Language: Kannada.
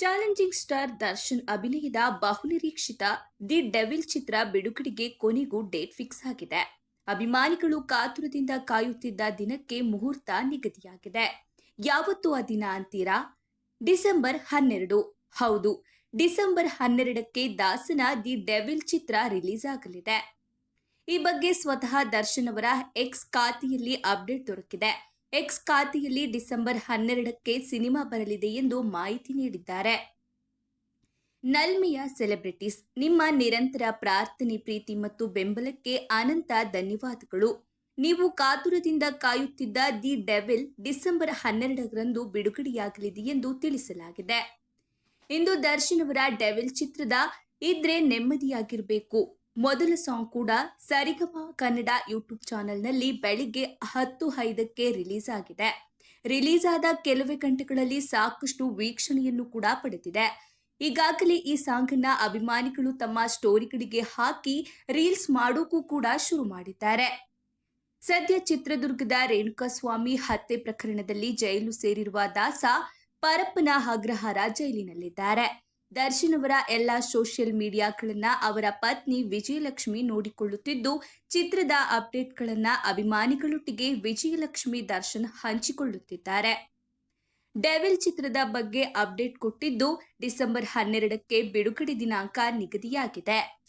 ಚಾಲೆಂಜಿಂಗ್ ಸ್ಟಾರ್ ದರ್ಶನ್ ಅಭಿನಯದ ಬಹುನಿರೀಕ್ಷಿತ ದಿ ಡೆವಿಲ್ ಚಿತ್ರ ಬಿಡುಗಡೆಗೆ ಕೊನೆಗೂ ಡೇಟ್ ಫಿಕ್ಸ್ ಆಗಿದೆ. ಅಭಿಮಾನಿಗಳು ಕಾತುರದಿಂದ ಕಾಯುತ್ತಿದ್ದ ದಿನಕ್ಕೆ ಮುಹೂರ್ತ ನಿಗದಿಯಾಗಿದೆ. ಯಾವತ್ತು ಆ ದಿನ ಅಂತೀರಾ? ಡಿಸೆಂಬರ್ ಹನ್ನೆರಡು. ಹೌದು, ಡಿಸೆಂಬರ್ ಹನ್ನೆರಡಕ್ಕೆ ದಾಸನ ದಿ ಡೆವಿಲ್ ಚಿತ್ರ ರಿಲೀಸ್ ಆಗಲಿದೆ. ಈ ಬಗ್ಗೆ ಸ್ವತಃ ದರ್ಶನ್ ಅವರ ಎಕ್ಸ್ ಖಾತೆಯಲ್ಲಿ ಅಪ್ಡೇಟ್ ದೊರಕಿದೆ. ಎಕ್ಸ್ ಖಾತೆಯಲ್ಲಿ ಡಿಸೆಂಬರ್ ಹನ್ನೆರಡಕ್ಕೆ ಸಿನಿಮಾ ಬರಲಿದೆ ಎಂದು ಮಾಹಿತಿ ನೀಡಿದ್ದಾರೆ. ನಲ್ಮಿಯ ಸೆಲೆಬ್ರಿಟೀಸ್, ನಿಮ್ಮ ನಿರಂತರ ಪ್ರಾರ್ಥನೆ, ಪ್ರೀತಿ ಮತ್ತು ಬೆಂಬಲಕ್ಕೆ ಅನಂತ ಧನ್ಯವಾದಗಳು. ನೀವು ಕಾತುರದಿಂದ ಕಾಯುತ್ತಿದ್ದ ದಿ ಡೆವಿಲ್ ಡಿಸೆಂಬರ್ ಹನ್ನೆರಡರಂದು ಬಿಡುಗಡೆಯಾಗಲಿದೆ ಎಂದು ತಿಳಿಸಲಾಗಿದೆ. ಇಂದು ದರ್ಶನ್ ಅವರ ಡೆವಿಲ್ ಚಿತ್ರದ ಇದ್ರೆ ನೆಮ್ಮದಿಯಾಗಿರಬೇಕು. ಮೊದಲ ಸಾಂಗ್ ಕೂಡ ಸರಿಗಮ ಕನ್ನಡ ಯೂಟ್ಯೂಬ್ ಚಾನೆಲ್ನಲ್ಲಿ ಬೆಳಿಗ್ಗೆ ಹತ್ತು ಐದಕ್ಕೆ ರಿಲೀಸ್ ಆಗಿದೆ. ರಿಲೀಸ್ ಆದ ಕೆಲವೇ ಗಂಟೆಗಳಲ್ಲಿ ಸಾಕಷ್ಟು ವೀಕ್ಷಣೆಯನ್ನು ಕೂಡ ಪಡೆದಿದೆ. ಈಗಾಗಲೇ ಈ ಸಾಂಗ್ ಅನ್ನ ಅಭಿಮಾನಿಗಳು ತಮ್ಮ ಸ್ಟೋರಿಗಳಿಗೆ ಹಾಕಿ ರೀಲ್ಸ್ ಮಾಡೋಕ್ಕೂ ಕೂಡ ಶುರು ಮಾಡಿದ್ದಾರೆ. ಸದ್ಯ ಚಿತ್ರದುರ್ಗದ ರೇಣುಕಾಸ್ವಾಮಿ ಹತ್ಯೆ ಪ್ರಕರಣದಲ್ಲಿ ಜೈಲು ಸೇರಿರುವ ದಾಸ ಪರಪ್ಪನ ಅಗ್ರಹಾರ ಜೈಲಿನಲ್ಲಿದ್ದಾರೆ. ದರ್ಶನ್ ಅವರ ಎಲ್ಲ ಸೋಷಿಯಲ್ ಮೀಡಿಯಾಗಳನ್ನ ಅವರ ಪತ್ನಿ ವಿಜಯಲಕ್ಷ್ಮಿ ನೋಡಿಕೊಳ್ಳುತ್ತಿದ್ದು, ಚಿತ್ರದ ಅಪ್ಡೇಟ್ಗಳನ್ನ ಅಭಿಮಾನಿಗಳೊಟ್ಟಿಗೆ ವಿಜಯಲಕ್ಷ್ಮಿ ದರ್ಶನ್ ಹಂಚಿಕೊಳ್ಳುತ್ತಿದ್ದಾರೆ. ಡೆವಿಲ್ ಚಿತ್ರದ ಬಗ್ಗೆ ಅಪ್ಡೇಟ್ ಕೊಟ್ಟಿದ್ದು, ಡಿಸೆಂಬರ್ ಹನ್ನೆರಡಕ್ಕೆ ಬಿಡುಗಡೆ ದಿನಾಂಕ ನಿಗದಿಯಾಗಿದೆ.